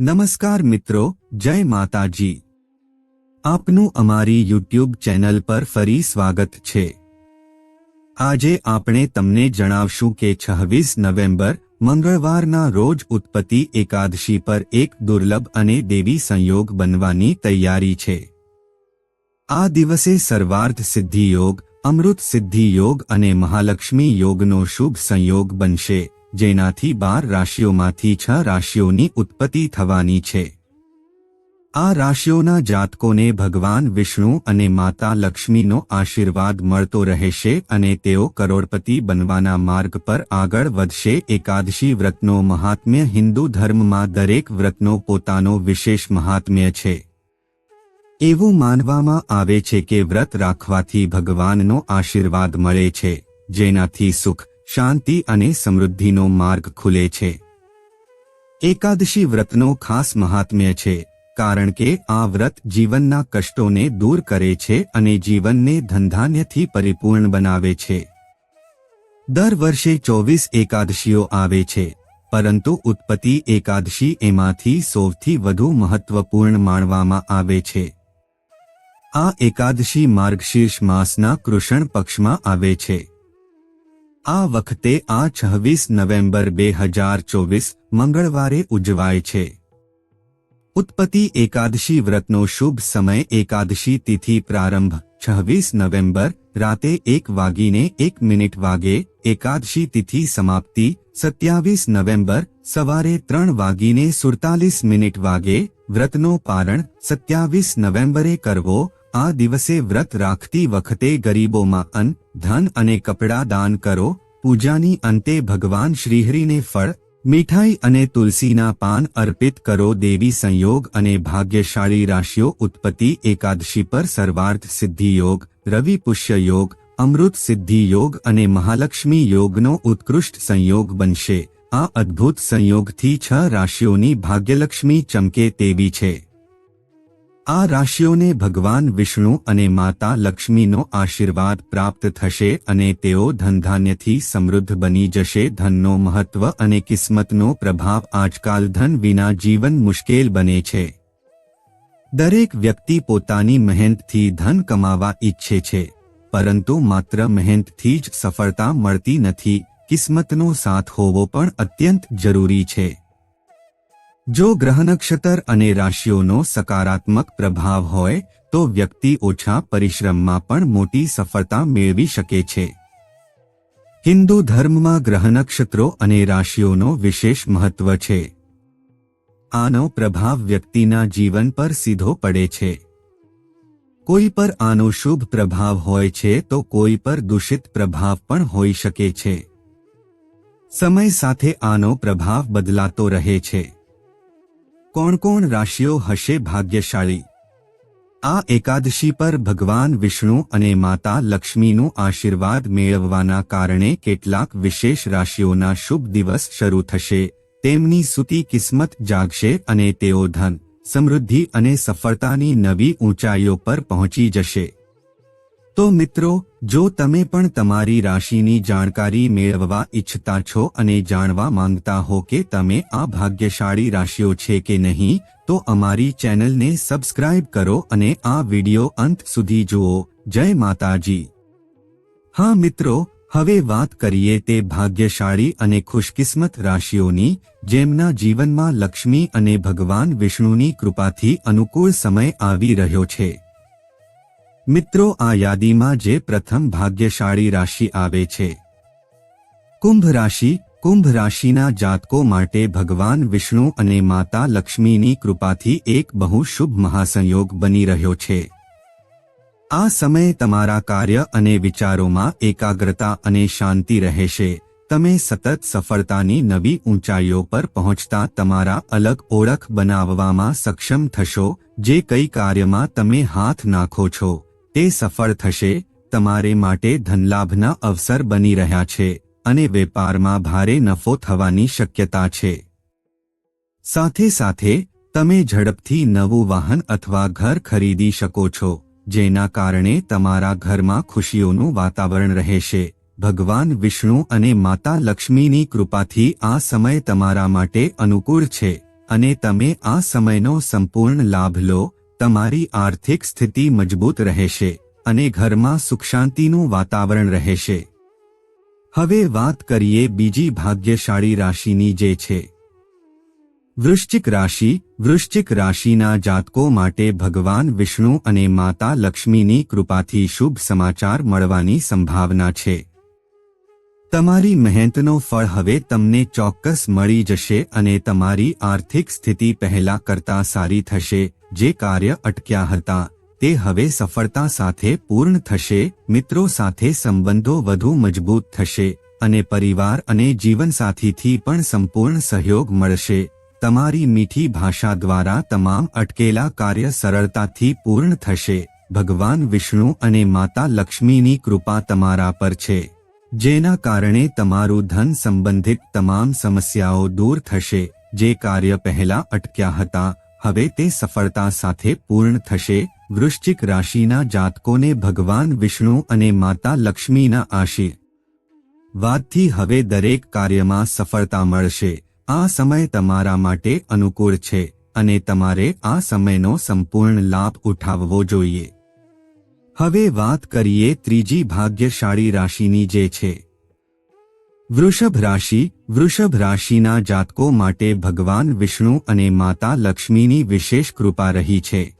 નમસ્કાર મિત્રો, જય માતાજી. આપનું અમારી યુટ્યુબ ચેનલ પર ફરી સ્વાગત છે. આજે આપણે તમને જણાવશું કે છવ્વીસ નવેમ્બર, મંગળવારના રોજ ઉત્પત્તિ એકાદશી પર એક દુર્લભ અને દેવી સંયોગ બનવાની તૈયારી છે. આ દિવસે સર્વાર્થ સિદ્ધિ યોગ, અમૃત સિદ્ધિ યોગ અને મહાલક્ષ્મી યોગનો શુભ સંયોગ બનશે. જેનાથી બાર રાશિઓમાંથી છ રાશિઓની ઉત્પત્તિ થવાની છે. આ રાશિઓના જાતકોને ભગવાન વિષ્ણુ અને માતા લક્ષ્મીનો આશીર્વાદ મળતો રહેશે અને તેઓ કરોડપતિ બનવાના માર્ગ પર આગળ વધશે. એકાદશી વ્રતનો મહાત્મ્ય હિન્દુ ધર્મમાં દરેક વ્રતનો પોતાનો વિશેષ મહાત્મ્ય છે. એવું માનવામાં આવે છે કે વ્રત રાખવાથી ભગવાનનો આશીર્વાદ મળે છે, જેનાથી સુખ શાંતિ અને સમૃદ્ધિનો માર્ગ ખુલે છે. એકાદશી વ્રતનો ખાસ મહાત્મ્ય છે, કારણ કે આ વ્રત જીવનના કષ્ટોને દૂર કરે છે અને જીવનને ધંધાન્યથી પરિપૂર્ણ બનાવે છે. દર વર્ષે ચોવીસ એકાદશીઓ આવે છે, પરંતુ ઉત્પત્તિ એકાદશી એમાંથી સૌથી વધુ મહત્વપૂર્ણ માનવામાં આવે છે. આ એકાદશી માર્ગશીર્ષ માસના કૃષણ પક્ષમાં આવે છે. આ વખતે આ છવ્વીસ નવેમ્બર બે હજાર ચોવીસ મંગળવારે ઉજવાય છે. ઉત્પત્તિ એકાદશી વ્રતનો શુભ સમય એકાદશી તિથિ પ્રારંભ, છવ્વીસ નવેમ્બર, રાતે એક વાગીને એક મિનિટ વાગે, એકાદશી તિથિ સમાપ્તિ, સત્યાવીસ નવેમ્બર, સવારે ત્રણ વાગીને સુડતાલીસ મિનિટ વાગે, વ્રતનો પારણ, સત્યાવીસ નવેમ્બરે કરવો આ દિવસે વ્રત રાખતી વખતે ગરીબોમાં અન્ન, ધન અને કપડાં દાન કરો. પૂજાની અંતે ભગવાન શ્રીહરિને ફળ, મીઠાઈ અને તુલસીના પાન અર્પિત કરો. દેવી સંયોગ અને ભાગ્યશાળી રાશિઓ ઉત્પત્તિ એકાદશી પર સર્વાર્થ સિદ્ધિ યોગ, રવિ પુષ્ય યોગ, અમૃત સિદ્ધિ યોગ અને મહાલક્ષ્મી યોગનો ઉત્કૃષ્ટ સંયોગ બનશે. આ અદ્ભુત સંયોગથી છ રાશિઓની ભાગ્યલક્ષ્મી ચમકે તેવી છે. આ રાશિઓને ભગવાન વિષ્ણુ અને માતા લક્ષ્મીનો આશીર્વાદ પ્રાપ્ત થશે અને તેઓ ધનધાન્યથી સમૃદ્ધ બની જશે. ધનનો મહત્વ અને કિસ્મતનો પ્રભાવ આજકાલ ધન વિના જીવન મુશ્કેલ બને છે. દરેક વ્યક્તિ પોતાની મહેનતથી ધન કમાવા ઈચ્છે છે, પરંતુ માત્ર મહેનતથી જ સફળતા મળતી નથી. કિસ્મતનો સાથ હોવો પણ અત્યંત જરૂરી છે. જો ગ્રહ નક્ષત્ર અને રાશિઓનો સકારાત્મક પ્રભાવ હોય, તો વ્યક્તિ ઓછા પરિશ્રમમાં પણ મોટી સફળતા મેળવી શકે છે. હિન્દુ ધર્મમાં ગ્રહ નક્ષત્રો અને રાશિઓનો વિશેષ મહત્વ છે. આનો પ્રભાવ વ્યક્તિના જીવન પર સીધો પડે છે. કોઈ પર આનો શુભ પ્રભાવ હોય છે, તો કોઈ પર દૂષિત પ્રભાવ પણ હોઈ શકે છે. સમય સાથે આનો પ્રભાવ બદલાતો રહે છે. કોણ કોણ રાશિઓ હશે ભાગ્યશાળી? આ એકાદશી પર ભગવાન વિષ્ણુ અને માતા લક્ષ્મીનું આશીર્વાદ મેળવવાના કારણે કેટલાક વિશેષ રાશિઓના શુભ દિવસ શરૂ થશે. તેમની સુતી કિસ્મત જાગશે અને તેઓ ધન, સમૃદ્ધિ અને સફળતાની નવી ઊંચાઈઓ પર પહોંચી જશે. તો મિત્રો, જો તમે પણ તમારી રાશિની જાણકારી મેળવવા ઈચ્છતા છો અને જાણવા માંગતા હો કે તમે આ ભાગ્યશાળી રાશિઓ છે કે નહીં, તો અમારી ચેનલને સબસ્ક્રાઇબ કરો અને આ વિડિયો અંત સુધી જુઓ. જય માતાજી. હા મિત્રો, હવે વાત કરીએ તે ભાગ્યશાળી અને ખુશકિસ્મત રાશિઓની, જેમના જીવનમાં લક્ષ્મી અને ભગવાન વિષ્ણુની કૃપાથી અનુકૂળ સમય આવી રહ્યો છે. મિત્રો, આ યાદીમાં જે પ્રથમ ભાગ્યશાળી રાશિ આવે છે. કુંભ રાશિ, કુંભ રાશિના જાતકો માટે ભગવાન વિષ્ણુ અને માતા લક્ષ્મીની કૃપાથી એક બહુ શુભ મહાસંયોગ બની રહ્યો છે. આ સમયે તમારા કાર્ય અને વિચારોમાં એકાગ્રતા અને શાંતિ રહેશે. તમે સતત સફળતાની નવી ઊંચાઈઓ પર પહોંચતા તમારા અલગ ઓળખ બનાવવામાં સક્ષમ થશો, જે કઈ કાર્યમાં તમે હાથ નાખો છો. તે સફળ થશે, તમારે માટે ધનલાભના અવસર બની રહ્યા છે અને વેપારમાં ભારે નફો થવાની શક્યતા છે. સાથે સાથે, તમે ઝડપથી નવું વાહન અથવા ઘર ખરીદી શકો છો, જેના કારણે તમારા ઘરમાં ખુશીઓનું વાતાવરણ રહેશે. ભગવાન વિષ્ણુ અને માતા લક્ષ્મીની કૃપાથી આ સમય તમારા માટે અનુકૂળ છે અને તમે આ સમયનો સંપૂર્ણ લાભ લો તમારી આર્થિક સ્થિતિ મજબૂત રહેશે અને ઘરમાં સુખ શાંતિનું વાતાવરણ રહેશે. હવે વાત કરીએ બીજી ભાગ્યશાળી રાશિની જે છે. વૃશ્ચિક રાશિ, વૃશ્ચિક રાશિના જાતકો માટે ભગવાન વિષ્ણુ અને માતા લક્ષ્મીની કૃપાથી શુભ સમાચાર મળવાની સંભાવના છે. તમારી મહેનતનો ફળ હવે તમને ચોક્કસ મળી જશે અને તમારી આર્થિક સ્થિતિ પહેલા કરતા સારી થશે. જે કાર્ય અટક્યા હતા, તે હવે સફળતા સાથે પૂર્ણ થશે, મિત્રો સાથે સંબંધો વધુ મજબૂત થશે, અને પરિવાર અને જીવનસાથીથી પણ સંપૂર્ણ સહયોગ મળશે. તમારી મીઠી ભાષા દ્વારા તમામ અટકેલા કાર્ય સરળતાથી પૂર્ણ થશે. ભગવાન વિષ્ણુ અને માતા લક્ષ્મીની કૃપા તમારા પર છે. જેના કારણે તમારું ધન સંબંધિત તમામ સમસ્યાઓ દૂર થશે, જે કાર્ય પહેલા અટક્યા હતા, હવે તે સફળતા સાથે પૂર્ણ થશે. વૃશ્ચિક રાશિના જાતકોને ભગવાન વિષ્ણુ અને માતા લક્ષ્મીના આશીર્વાદથી હવે દરેક કાર્યમાં સફળતા મળશે. આ સમય તમારા માટે અનુકૂળ છે, અને તમારે આ સમયનો સંપૂર્ણ લાભ ઉઠાવવો જોઈએ. હવે વાત કરીએ ત્રીજી ભાગ્યશાળી રાશિની જે છે. વૃષભ રાશિ, વૃષભ રાશિના જાતકો માટે ભગવાન વિષ્ણુ અને માતા લક્ષ્મીની વિશેષ કૃપા રહી છે.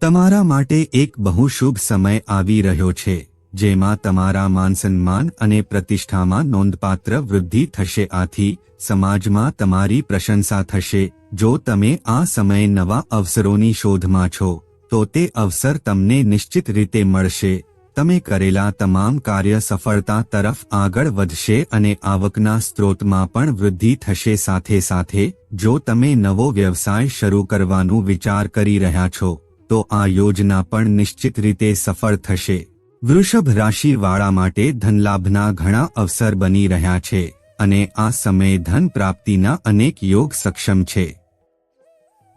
તમારા માટે એક બહુ શુભ સમય આવી રહ્યો છે, જેમાં તમારા માનસન્માન અને પ્રતિષ્ઠામાં નોંધપાત્ર વૃદ્ધિ થશે. આથી, સમાજમાં તમારી પ્રશંસા થશે, જો તમે આ સમયે નવા અવસરોની શોધમાં છો. તો તે અવસર તમને નિશ્ચિત રીતે મળશે. તમે કરેલા તમામ કાર્ય સફળતા તરફ આગળ વધશે અને આવકના સ્ત્રોતમાં પણ વૃદ્ધિ થશે સાથે સાથે, જો તમે નવો વ્યવસાય શરૂ કરવાનું વિચાર કરી રહ્યા છો, તો આ યોજના પણ નિશ્ચિત રીતે સફળ થશે. વૃષભ રાશિવાળા માટે ધનલાભના ઘણા અવસર બની રહ્યા છે, અને આ સમયે ધન પ્રાપ્તિના અનેક યોગ સક્ષમ છે.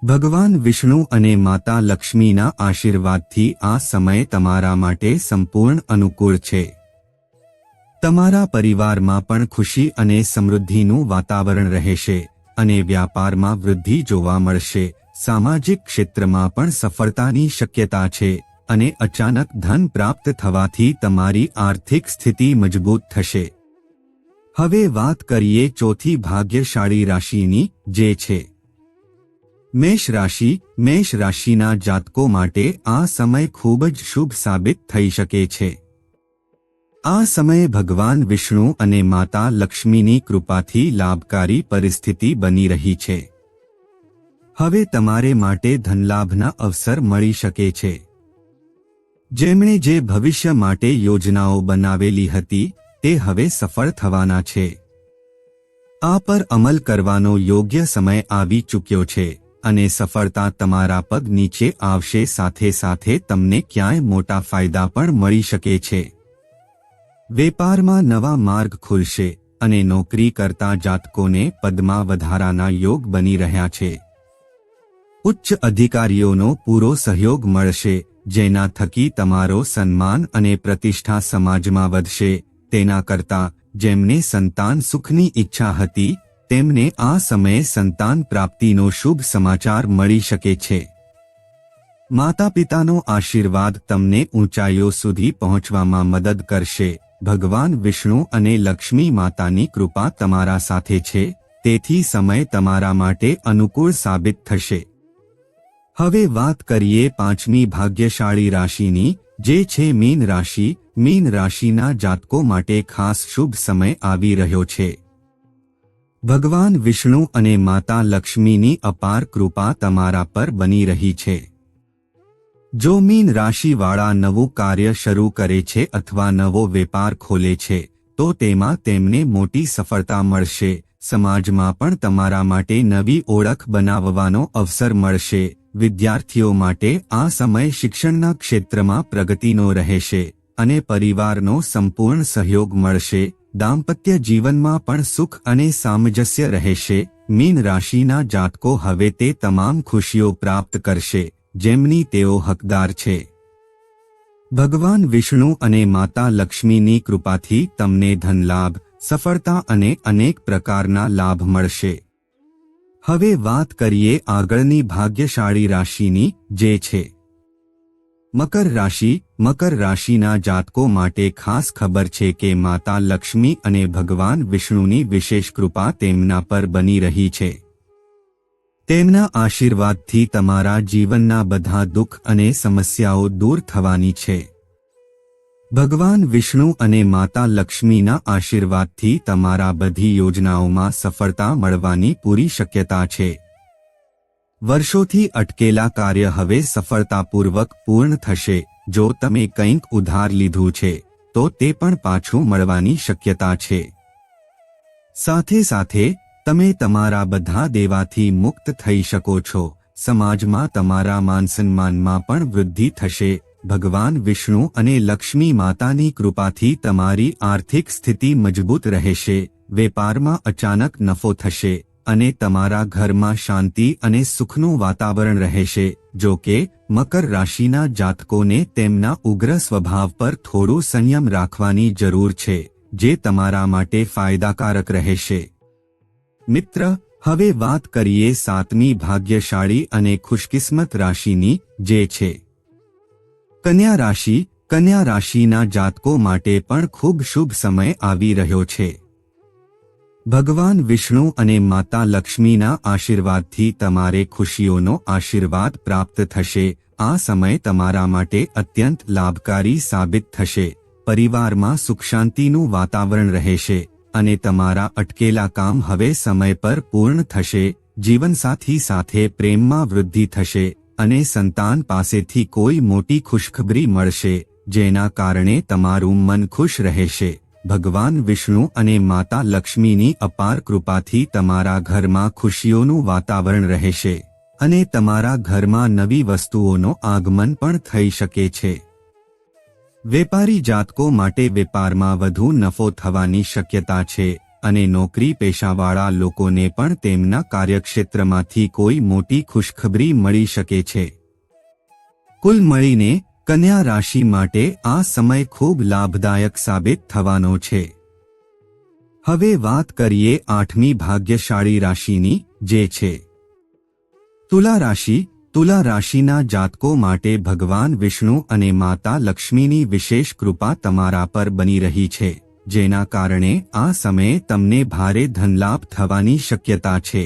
ભગવાન વિષ્ણુ અને માતા લક્ષ્મીના આશીર્વાદથી આ સમય તમારા માટે સંપૂર્ણ અનુકૂળ છે. તમારા પરિવારમાં પણ ખુશી અને સમૃદ્ધિનું વાતાવરણ રહેશે અને વ્યાપારમાં વૃદ્ધિ જોવા મળશે. સામાજિક ક્ષેત્રમાં પણ સફળતાની શક્યતા છે અને અચાનક ધન પ્રાપ્ત થવાથી તમારી આર્થિક સ્થિતિ મજબૂત થશે. હવે વાત કરીએ ચોથી ભાગ્યશાળી રાશિની, જે છે. મેષ રાશિ, મેષ રાશિના જાતકો માટે આ સમય ખૂબ જ શુભ સાબિત થઈ શકે છે. આ સમયે ભગવાન વિષ્ણુ અને માતા લક્ષ્મીની કૃપાથી લાભકારી પરિસ્થિતિ બની રહી છે. હવે તમારે માટે ધનલાભના અવસર મળી શકે છે. જેમણે જે ભવિષ્ય માટે યોજનાઓ બનાવેલી હતી, તે હવે સફળ થવાના છે. આ પર અમલ કરવાનો યોગ્ય સમય આવી ચૂક્યો છે. અને સફળતા તમારા પગ નીચે આવશે સાથે સાથે તમને ક્યાંય મોટા ફાયદા પણ મળી શકે છે. વેપારમાં નવા માર્ગ ખુલશે અને નોકરી કરતા જાતકોને પદમાં વધારાના યોગ બની રહ્યા છે. ઉચ્ચ અધિકારીઓનો પૂરો સહયોગ મળશે, જેના થકી તમારો સન્માન અને પ્રતિષ્ઠા સમાજમાં વધશે, તેના કરતા, જેમને સંતાન સુખની ઈચ્છા હતી તેમને આ સમયે સંતાન પ્રાપ્તિનો શુભ સમાચાર મળી શકે છે. માતા પિતાનો આશીર્વાદ તમને ઊંચાઈઓ સુધી પહોંચવામાં મદદ કરશે. ભગવાન વિષ્ણુ અને લક્ષ્મી માતાની કૃપા તમારા સાથે છે. તેથી સમય તમારા માટે અનુકૂળ સાબિત થશે. હવે વાત કરીએ પાંચમી ભાગ્યશાળી રાશિની, જે છે મીન રાશિ. મીન રાશિના જાતકો માટે ખાસ શુભ સમય આવી રહ્યો છે. ભગવાન વિષ્ણુ અને માતા લક્ષ્મીની અપાર કૃપા તમારા પર બની રહી છે. જો મીન રાશિવાળા નવું કાર્ય શરૂ કરે છે અથવા નવો વેપાર ખોલે છે, તો તેમાં તેમને મોટી સફળતા મળશે. સમાજમાં પણ તમારા માટે નવી ઓળખ બનાવવાનો અવસર મળશે. વિદ્યાર્થીઓ માટે આ સમય શિક્ષણના ક્ષેત્રમાં પ્રગતિનો રહેશે અને પરિવારનો સંપૂર્ણ સહયોગ મળશે. દાંપત્ય જીવનમાં પણ સુખ અને સામંજસ્ય રહેશે. મીન રાશિના જાતકો હવે તે તમામ ખુશીઓ પ્રાપ્ત કરશે, જેમની તેઓ હકદાર છે. ભગવાન વિષ્ણુ અને માતા લક્ષ્મીની કૃપાથી તમને ધનલાભ, સફળતા અને અનેક પ્રકારના લાભ મળશે. હવે વાત કરીએ આગળની ભાગ્યશાળી રાશિની, જે છે. મકર રાશિ, મકર રાશિના જાતકો માટે ખાસ ખબર છે કે માતા લક્ષ્મી અને ભગવાન વિષ્ણુની વિશેષ કૃપા તેમના પર બની રહી છે. તેમના આશીર્વાદથી તમારા જીવનના બધા દુઃખ અને સમસ્યાઓ દૂર થવાની છે. ભગવાન વિષ્ણુ અને માતા લક્ષ્મીના આશીર્વાદથી તમારા બધી યોજનાઓમાં સફળતા મળવાની પૂરી શક્યતા છે. વર્ષોથી અટકેલા કાર્ય હવે સફળતાપૂર્વક પૂર્ણ થશે. જો તમે કંઈક ઉધાર લીધું છે, તો તે પણ પાછું મળવાની શક્યતા છે. સાથે સાથે, તમે તમારા બધા દેવાથી મુક્ત થઈ શકો છો. સમાજમાં તમારા માનસન્માનમાં પણ વૃદ્ધિ થશે. ભગવાન વિષ્ણુ અને લક્ષ્મી માતાની કૃપાથી તમારી આર્થિક સ્થિતિ મજબૂત રહેશે. વેપારમાં અચાનક નફો થશે. અને તમારા ઘરમાં શાંતિ અને સુખનું વાતાવરણ રહેશે, જો કે, મકર રાશિના જાતકોને તેમના ઉગ્ર સ્વભાવ પર થોડું સંયમ રાખવાની જરૂર છે, જે તમારા માટે ફાયદાકારક રહેશે. મિત્ર, હવે વાત કરીએ સાતમી ભાગ્યશાળી અને ખુશકિસ્મત રાશિની, જે છે. કન્યા રાશિ, કન્યા રાશિના જાતકો માટે પણ ખૂબ શુભ સમય આવી રહ્યો છે. ભગવાન વિષ્ણુ અને માતા લક્ષ્મીના આશીર્વાદથી તમારે ખુશીઓનો આશીર્વાદ પ્રાપ્ત થશે. આ સમય તમારા માટે અત્યંત લાભકારી સાબિત થશે. પરિવારમાં સુખ શાંતિનું વાતાવરણ રહેશે અને તમારા અટકેલા કામ હવે સમય પર પૂર્ણ થશે. જીવનસાથી સાથે પ્રેમમાં વૃદ્ધિ થશે અને સંતાન પાસેથી કોઈ મોટી ખુશખબરી મળશે, જેના કારણે તમારું મન ખુશ રહેશે. ભગવાન વિષ્ણુ અને માતા લક્ષ્મીની અપાર કૃપાથી તમારા ઘરમાં ખુશીઓનું વાતાવરણ રહેશે અને તમારા ઘરમાં નવી વસ્તુઓનો આગમન પણ થઈ શકે છે. વેપારી જાતકો માટે વેપારમાં વધુ નફો થવાની શક્યતા છે અને નોકરી પેશાવાળા લોકોને પણ તેમના કાર્યક્ષેત્રમાંથી કોઈ મોટી ખુશખબરી મળી શકે છે. કુલ મળીને કન્યા રાશિ માટે આ સમય ખૂબ લાભદાયક સાબિત થવાનો છે. હવે વાત કરીએ આઠમી ભાગ્યશાળી રાશિની, જે છે. તુલા રાશિ, તુલા રાશિના જાતકો માટે ભગવાન વિષ્ણુ અને માતા લક્ષ્મીની વિશેષ કૃપા તમારા પર બની રહી છે, જેના કારણે આ સમયે તમને ભારે ધનલાભ થવાની શક્યતા છે.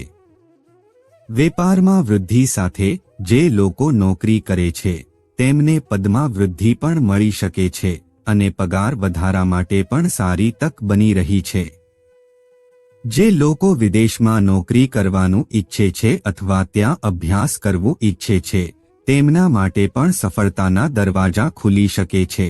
વેપારમાં વૃદ્ધિ સાથે જે લોકો નોકરી કરે છે તેમને પદમાં વૃદ્ધિ પણ મળી શકે છે અને પગાર વધારા માટે પણ સારી તક બની રહી છે. જે લોકો વિદેશમાં નોકરી કરવાનું ઈચ્છે છે અથવા ત્યાં અભ્યાસ કરવું ઈચ્છે છે, તેમના માટે પણ સફળતાના દરવાજા ખુલી શકે છે.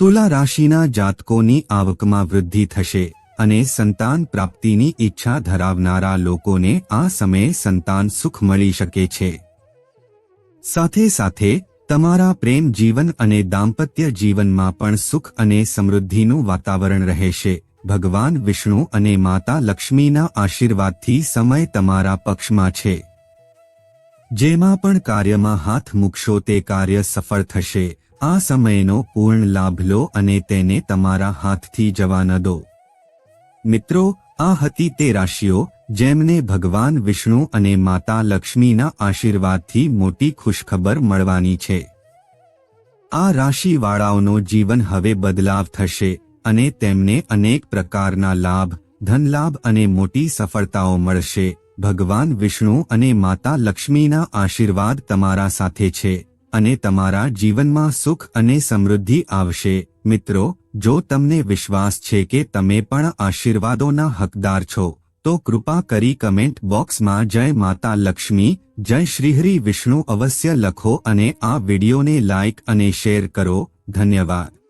તુલા રાશિના જાતકોની આવકમાં વૃદ્ધિ થશે અને સંતાન પ્રાપ્તિની ઈચ્છા ધરાવનારા લોકોને આ સમયે સંતાન સુખ મળી શકે છે. સાથે સાથે, તમારા પ્રેમ જીવન અને દાંપત્ય જીવનમાં પણ સુખ અને સમૃદ્ધિનું વાતાવરણ રહેશે. ભગવાન વિષ્ણુ અને માતા લક્ષ્મીના આશીર્વાદથી સમય તમારા પક્ષમાં છે. જેમાં પણ કાર્યમાં હાથ મૂકશો તે કાર્ય સફળ થશે. આ સમયનો પૂર્ણ લાભ લો અને તેને તમારા હાથથી જવા ન દો. મિત્રો, આ હતી તે રાશિઓ જેમને ભગવાન વિષ્ણુ અને માતા લક્ષ્મીના આશીર્વાદથી મોટી ખુશખબર મળવાની છે. આ રાશિવાળાઓનો જીવન હવે બદલાવ થશે અને તેમને અનેક પ્રકારના લાભ, ધનલાભ અને મોટી સફળતાઓ મળશે. ભગવાન વિષ્ણુ અને માતા લક્ષ્મીના આશીર્વાદ તમારા સાથે છે અને તમારા જીવનમાં સુખ અને સમૃદ્ધિ આવશે. મિત્રો, જો તમને વિશ્વાસ છે કે તમે પણ આશીર્વાદોના હકદાર છો તો કૃપા કરી કમેન્ટ બોક્સમાં જય માતા લક્ષ્મી, જય શ્રીહરી વિષ્ણુ અવશ્ય લખો અને આ વિડીયોને લાઇક અને શેર કરો. ધન્યવાદ.